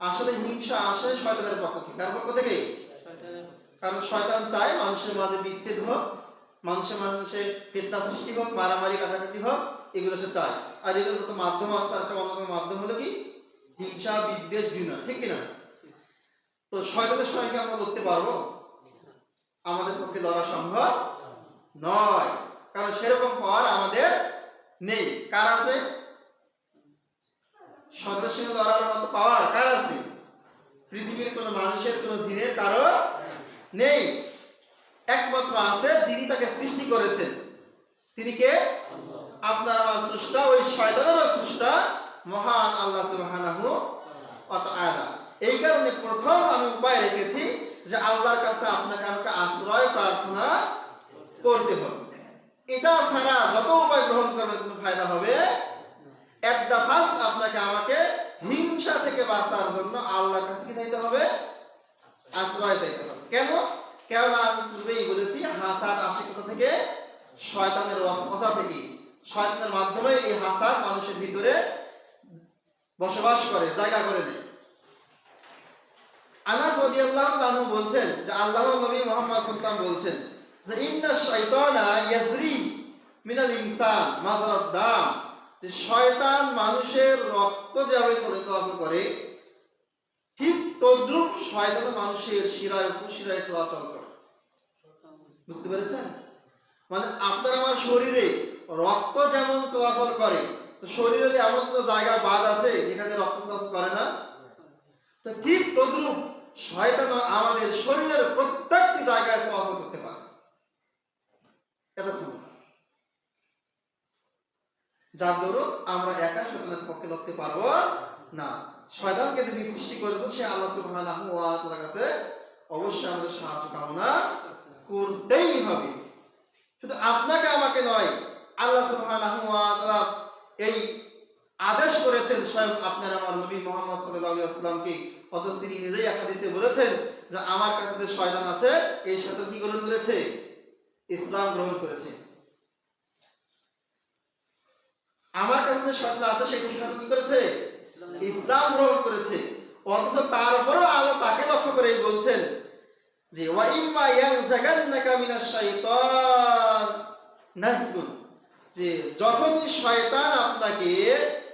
আসলে হিংসা আসে শয়তানের পক্ষ থেকে। কার পক্ষ থেকে? কারণ শয়তান চায় মানুষের মাঝে বিচ্ছেদ হোক, মানুষের মানুষে ফিতনা সৃষ্টি হোক, মারামারি, কাটাকাটি হোক, এগুলো সে চায়। আর এগুলো যত মাধ্যম আছে, তার একটা অন্যতম মাধ্যম হলো কি? হিংসা, বিদ্বেষ, ঘৃণা, ঠিক কিনা? তো শয়তানের সঙ্গে আমরা লড়তে পারব? আমাদের পক্ষে লড়া সম্ভব নয়। কারণ সেরকম পাওয়ার আমাদের নেই। কার আছে? সঙ্গে লড়ার মতো পাওয়ার কার আছে? পৃথিবীর কোনো মানুষের কোনো জিনের কারও নেই। একমাত্র আছে যিনি তাকে সৃষ্টি করেছেন। তিনি কে? আপনার আমার স্রষ্টা, ওই শয়তানের স্রষ্টা, মহান আল্লাহ সুবহানাহু ওয়া তাআলা। এই কারণে প্রথম আমি উপায় রেখেছি যে আল্লাহর কাছে আপনাকে আমাকে আশ্রয়, প্রার্থনা করতে হবে। এটা ছাড়া যত উপায় গ্রহণ করবেন কোনো ফায়দা হবে এট দ্য ফার্স্ট আপনাকে আমাকে হিংসা থেকে বাঁচার জন্য আল্লাহর কাছে কি চাইতে হবে? আশ্রয় চাইতে হবে। কেন? আমি পূর্বেই বলেছি, হাসাদ আসে কোথা থেকে শয়তানের থেকে। শয়তানের মাধ্যমে এই হাসাদ মানুষের ভিতরে বসবাস করে, জায়গা করে নেয় আনাস রাদিয়াল্লাহু তাআলা বলছেন যে, আল্লাহর নবী মুহাম্মদ সাল্লাল্লাহু বলছেন যে, ইন্না শাইতানা ইয়াজরি মিনাল ইনসান মাজরাদ দাম। যে শয়তান মানুষের রক্ত যেভাবে চলে চলাচল করে, ঠিক তদ্রুপ শয়তান মানুষের শিরায় উপশিরায় চলাচল করে। বুঝতে পেরেছেন? মানে আপনার আমার শরীরে রক্ত যেমন চলাচল করে শরীরের এমন কোনো জায়গা বাদ আছে যেখানে রক্ত চলাচল করে না? তো ঠিক তদ্রুপ শয়তান আমাদের শরীরের প্রত্যেকটি জায়গায় চলাচল করতে পারে। ক্ষমতা যার দরুন আমরা একা শয়তানের পক্ষে লড়তে পারব না। শয়তানকে যিনি সৃষ্টি করেছেন, সে আল্লাহ সুবহানাহু ওয়া তাআলার কাছে অবশ্যই আমাদের সাহায্য কামনা করতেই হবে। শুধু আপনাকে আমাকে নয়, আল্লাহ সুবহানাহু ওয়া তাআলা এই আদেশ করেছেন স্বয়ং আপনার আমার নবী মোহাম্মদ সাল্লাল্লাহু আলাইহি ওয়াসাল্লামকে। অথচ তিনি নিজেই হাদিসে বলেছেন যে আমার কাছে যে শয়তান আছে, এই শয়তান কি গ্রহণ করেছে? ইসলাম গ্রহণ করেছে। আমার কাছে যে শয়তান আছে সেই শয়তান কি করেছে? ইসলাম গ্রহণ করেছে। অথচ তার তারপরেও আল্লাহ তাকে লক্ষ্য করে বলছেন যে ওয়া ইম্মা ইয়ানজাগান্নাকা মিনাশ শাইতান। নাজগুন। যে, যখনই শয়তান আপনাকে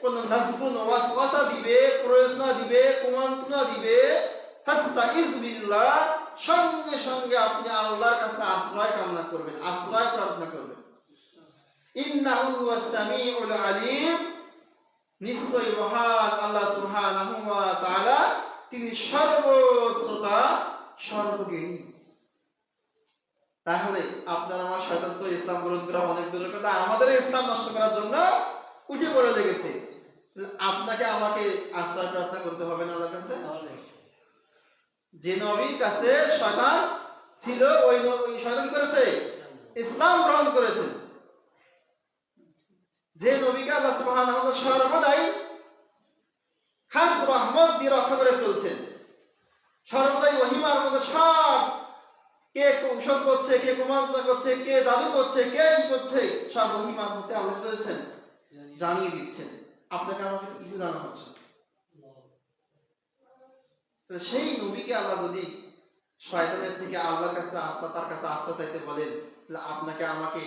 কোন নাজগুন ওয়াসওয়াসা দিবে, প্রয়োজনা দিবে, কুমন্ত্রণা দিবে ফাস্তাইজ বিল্লাহ সঙ্গে সঙ্গে আপনি আল্লাহর কাছে আশ্রয় কামনা করবেন, আশ্রয় প্রার্থনা করবেন। ইন্নাহু হুয়াস সামিউল নিশ্চয় মহান আল্লাহ সুবহানাহু ওয়া তাআলা তিনি সর্বশ্রোতা, সর্বজ্ঞানী। তাহলে আমার শয়তান তো ইসলাম গ্রহণ করা অনেক দূরের কথা, আমাদের ইসলাম নষ্ট করার জন্য উঠে পড়ে লেগেছে। আপনাকে আমাকে আশ্রয় প্রার্থনা করতে হবে না আল্লাহর কাছে? যে নবীর কাছে শয়তান ছিল, ওই শয়তান করেছে? ইসলাম গ্রহণ করেছে। যে নবীকে আল্লাহ ওয়া তাআলা সর্বদাই খাস রহমত দিয়ে রক্ষা করে চলছেন। সর্বদাই ওহিমার মধ্যে সব কে কৌশল করছে কে কুমন্ত্রণা করছে কে জাদু করছে কে কি করছে সব ওহিমার মধ্যে আল্লাহ করেছেন জানিয়ে দিচ্ছেন। আপনাকে আমাকে কিছু জানা হচ্ছে সেই নবীকে আল্লাহ যদি শয়তানের থেকে আল্লাহর কাছে আস্থা তার কাছে আস্থা চাইতে বলেন তাহলে আপনাকে আমাকে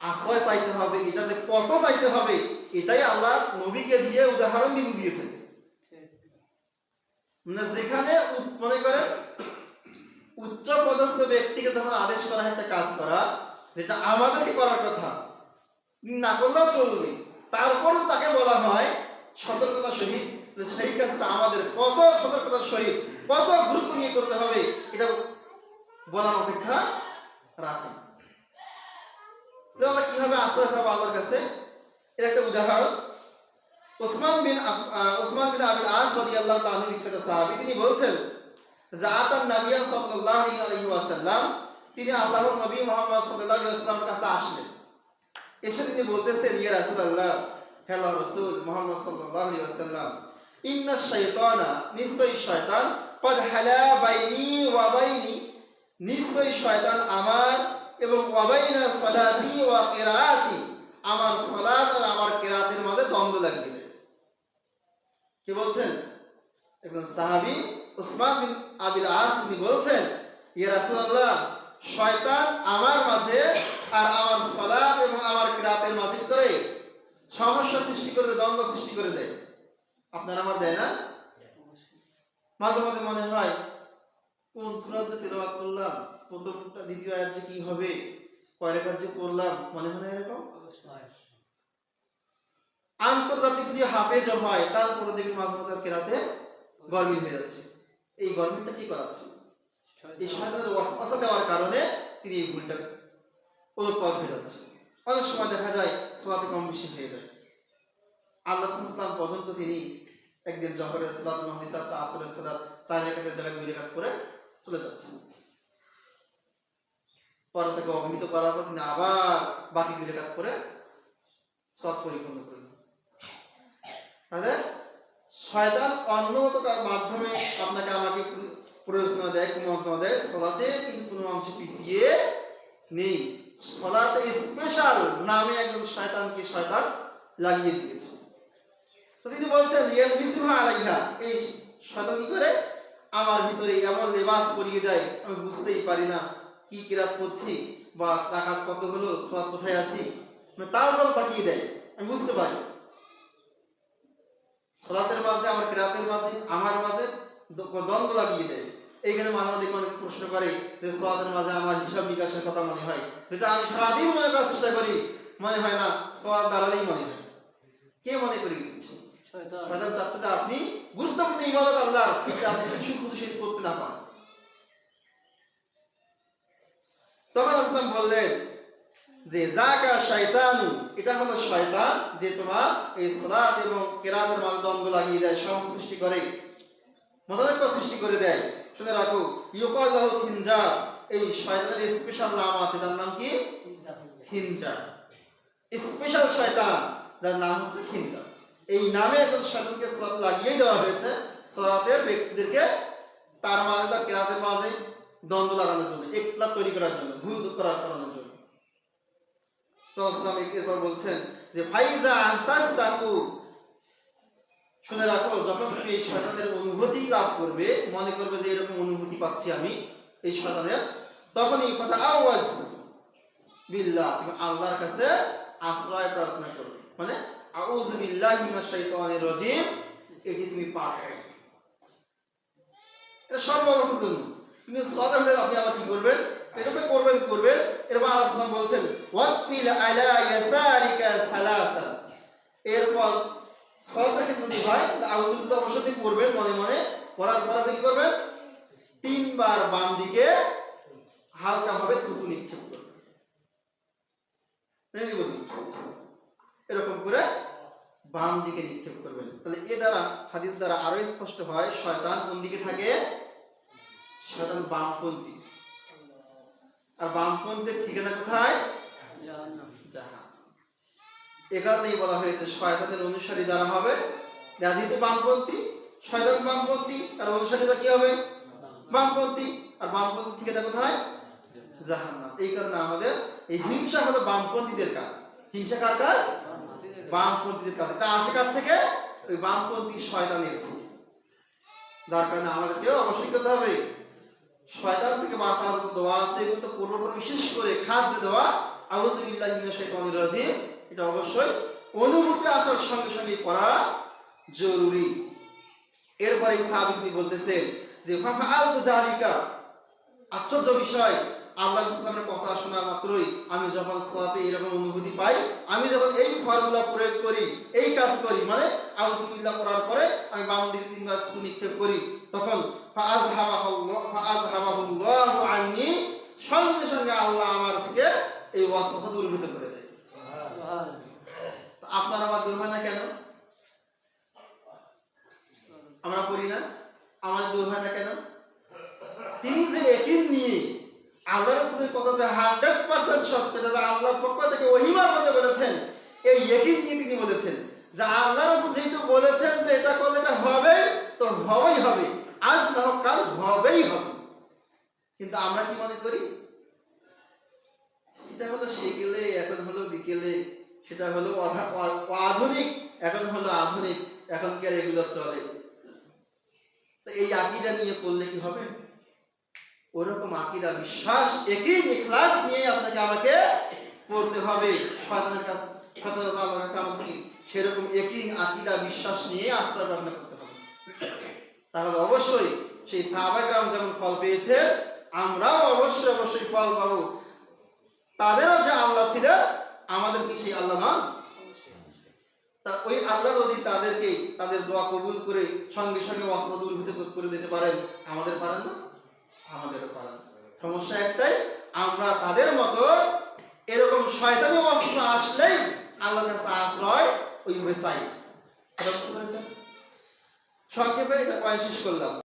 আশ্রয় চাইতে হবে, এটা যে কত চাইতে হবে, এটাই আল্লাহ নবীকে দিয়ে উদাহরণ দিয়ে বুঝিয়েছেন। মানে যেখানে মনে করেন, উচ্চ পদস্থ ব্যক্তিকে যখন আদেশ করা একটা কাজ করা, যেটা আমাদেরকে করার কথা না করলেও চলবে। তারপরেও তাকে বলা হয় সতর্কতা সহিত সেই কাজটা আমাদের কত সতর্কতার সহিত, কত গুরুত্ব নিয়ে করতে হবে, এটা বলার অপেক্ষা রাখে কীভাবে আশ্রয় চাবো আল্লাহর কাছে? এর একটা উদাহরণ। ওসমান বিন ওসমান বিন আবিল আস রাদিয়াল্লাহু তাআলা বিখ্যাত সাহাবী, তিনি বলছেন জাআতান নাবিয়া সাল্লাল্লাহু আলাইহি ওয়াসাল্লাম তিনি আল্লাহর নবী মুহাম্মদ সাল্লাল্লাহু আলাইহি ওয়াসাল্লামের কাছে আসলেন। এসে তিনি বলতেছেন, ইয়া রাসূলুল্লাহ হ্যালো রাসূল মুহাম্মদ সাল্লাল্লাহু আলাইহি ওয়াসাল্লাম, ইন্না শাইতানা নিশ্চয়ই শয়তান, কদ হালা বাইনি ওয়া বাইনি, নিশ্চয়ই শয়তান আমার এবং ওয়াবাইনা সালাতি ওয়া কিরাআতি, আমার সালাত আর আমার কিরাতের মাঝে দ্বন্দ্ব লাগিয়ে দেয়। কি বলছেন? একজন সাহাবী উসমান বিন আবিল আস, তিনি বলছেন, ইয়া রাসূলুল্লাহ, শয়তান আমার মাঝে আর আমার সালাত এবং আমার কিরাতের মাঝে করে? সমস্যা সৃষ্টি করে দেয়, দ্বন্দ্ব সৃষ্টি করে দেয়। আপনার আমার দেয় না? মাঝে মাঝে মনে হয়, কোন সুরাত যে তেলাওয়াত করলাম প্রথমটা দ্বিতীয় আয়াত যে কি হবে কয় রেখাত যে করলাম মনে হয় না এরকম? আন্তর্জাতিক যদি হাফেজ হয় তারপরে দেখবি মাঝে মাঝে তার কেরাতে গরমিল হয়ে যাচ্ছে। এই গরমিলটা কি করাচ্ছে? এই শয়তানের ওয়াসওয়াসা দেওয়ার কারণে তিনি এই ভুলটা ওলটপালট হয়ে যাচ্ছে। অনেক সময় দেখা যায় সোয়াতে কম বেশি হয়ে যায়। আল্লাহ ইসলাম পর্যন্ত তিনি একদিন জহরের সালাত মহদিসা আসরের সালাত চার রেখাতের জায়গায় দুই রেখাত করে চলে যাচ্ছেন। পরে তাকে অবহিত করার পর তিনি আবার বাকি দুই রেখাত করে সৎ পরিপূর্ণ করে দিলেন। তাহলে শয়তান অন্যগত মাধ্যমে আপনাকে আমাকে প্র- প্ররোচনা দেয় কুমন্ত্রণা দেয়, সলাতে কিন্তু কোনো অংশ পিছিয়ে নেই। সলাতে স্পেশাল নামে একজন শয়তানকে শয়তান লাগিয়ে দিয়েছে। তো তিনি বলছেন, ইয়াল বিসিমা আলাইহা এই শয়তান কি করে? আমার ভিতরে এমন লেবাস পরিয়ে দেয়, আমি বুঝতেই পারি না। কি কিরাত করছি বা রাখাত কত হলো সলাত কোথায় আছি? মানে তারপর পাঠিয়ে দেয়। আমি বুঝতে পারি। সলাতের মাঝে আমার কিরাতের মাঝে আমার মাঝে দ্বন্দ্ব লাগিয়ে দেয়। এইখানে মাঝে মাঝে অনেকে প্রশ্ন করে যে সলাতের মাঝে আমার হিসাব নিকাশের কথা মনে হয়। যেটা আমি সারাদিন মনে করার চেষ্টা করি মনে হয় না সলাৎ দাঁড়ালেই মনে হয়। কে মনে করিয়ে দিচ্ছে? শয়তান। চাচ্ছে যে আপনি গুরুত্বপূর্ণ ইবাদত আল্লাহর কিন্তু আপনি খুশি খুশি করতে না পারেন তখন আসলাম বললেন যে জাকা শয়তানু এটা হলো শয়তান যে তোমার এই সালাত এবং কেরাতের দ্বন্দ্ব লাগিয়ে দেয় সমস্যা সৃষ্টি করে মতানৈক্য সৃষ্টি করে দেয়। শুনে রাখো, ইউকাজাহ খিনজা এই শয়তানের স্পেশাল নাম আছে, তার নাম কি? খিনজা স্পেশাল শয়তান, যার নাম হচ্ছে খিনজা এই নামে একজন শয়তানকে সালাত লাগিয়েই দেওয়া হয়েছে, সালাতের ব্যক্তিদেরকে, তার মাঝে তার কেরাতের মাঝে। দ্বন্দ্ব লাগানোর জন্য একলা তৈরি করার জন্য, ভুল করার করানোর জন্য। তো এরপর বলছেন যে, ফাইজা শুনে রাখো, যখন তুমি এই শয়তানের অনুভূতি লাভ করবে, মনে করবে যে এরকম অনুভূতি পাচ্ছি আমি এই শয়তানের, তখন এই কথা আওয়াজ বিল্লাহ, তুমি আল্লাহর কাছে আশ্রয় প্রার্থনা করবে। মানে আউযু বিল্লাহি মিনাশ শাইতানির এটি তুমি পাঠ এটা সর্বাবস্থার জন্য। কিন্তু সদা হলে আপনি আবার কি করবেন? এটা তো করবেন? করবেন এরপর আল্লাহ সাল্লাম বলছেন ওয়াতফিল আলা ইয়াসারিকা সালাসা। এরপর সদা ক্ষেত্রে যদি হয় আউযু বিল্লাহ অবশ্যই করবেন মনে মনে। করার পর কি করবেন? তিনবার বাম দিকে হালকা ভাবে থুতু নিক্ষেপ করবেন। এরকম করে বাম দিকে নিক্ষেপ করবেন। তাহলে এ দ্বারা, হাদিস দ্বারা আরও স্পষ্ট হয়, শয়তান কোন দিকে থাকে? শয়তান বামপন্থী। আর বামপন্থীর ঠিকানা কোথায়? জাহান্নাম এ কারণেই বলা হয়েছে, শয়তানের অনুসারী যারা হবে রাজিতে বামপন্থী, শয়তান বামপন্থী, তার অনুসারীরা কি হবে? বামপন্থী। আর বামপন্থী ঠিকানা কোথায়? জাহান্নাম। এই কারণে আমাদের এই হিংসা হলো বামপন্থীদের কাজ। হিংসা কার কাজ? বামপন্থীদের কাজ। তা আসে কার থেকে? ওই বামপন্থী শয়তানের যার কারণে আমাদেরকে অবশ্যই করতে হবে। শয়তান থেকে বাঁচার যে দোয়া আছে, এগুলো তো পূর্বপর বিশেষ করে খাস যে দোয়া আউযুবিল্লাহি মিনাশ শাইতানির রাজিম, এটা অবশ্যই অনুভূতি আসার সঙ্গে সঙ্গে পড়া জরুরি। এরপরে সাহাবী বলতেছেন যে, ফাফা আল জালিকা আশ্চর্য বিষয়। আল্লাহ ইসলামের কথা শোনা মাত্রই আমি যখন সালাতে এরকম অনুভূতি পাই, আমি যখন এই ফর্মুলা প্রয়োগ করি, এই কাজ করি মানে আউযুবিল্লাহ করার পরে আমি বাম দিকে তিনবার নিক্ষেপ করি, তখন সঙ্গে সঙ্গে আল্লাহ আমার থেকে এই ওয়াসওয়াসা দূরীভূত করে দেয়। আপনার আমার দূর হয় না কেন? আমরা না? আমাদের দূর হয় না কেন? তিনি যে একিন নিয়ে আল্লাহ রাসূলের কথা যে হান্ড্রেড পার্সেন্ট সত্য যে আল্লাহর পক্ষ থেকে ওহিমার মধ্যে বলেছেন এই একিন নিয়ে তিনি বলেছেন। হবে। আজ না কাল হবেই হবে। কিন্তু আমরা কি মনে করি? এটা হলো সেকেলে, এখন হলো বিকেলে। সেটা হলো আধুনিক, এখন হলো আধুনিক, এখন আর এগুলো চলে? এই আকিদা নিয়ে করলে কি হবে? ওরকম আকিদা, বিশ্বাস, একই ইখলাস নিয়ে আপনাকে আমাকে পড়তে হবে। শয়তানের কাছে শয়তানের কাছে আমাকে সেরকম একই আকিদা, বিশ্বাস নিয়ে আশ্রয় প্রার্থনা করতে হবে। তাহলে অবশ্যই সেই সাহাবাগ্রাম যেমন ফল পেয়েছে, আমরাও অবশ্যই অবশ্যই ফল পাবো। তাদেরও যে আল্লাহ ছিল, আমাদের কি সেই আল্লাহ নন? তা ওই আল্লাহ যদি তাদেরকে তাদের দোয়া কবুল করে সঙ্গে সঙ্গে অস্ত্র দুর্ভূত করে দিতে পারেন, আমাদের পারেন না? আমাদেরও পারেন সমস্যা একটাই, আমরা তাদের মতো এরকম শয়তানি অস্ত্র আসলেই আল্লাহর কাছে আশ্রয় ওইভাবে চাই বুঝতে পেরেছেন? সংক্ষেপে এটা পয়েন্ট শেষ করলাম।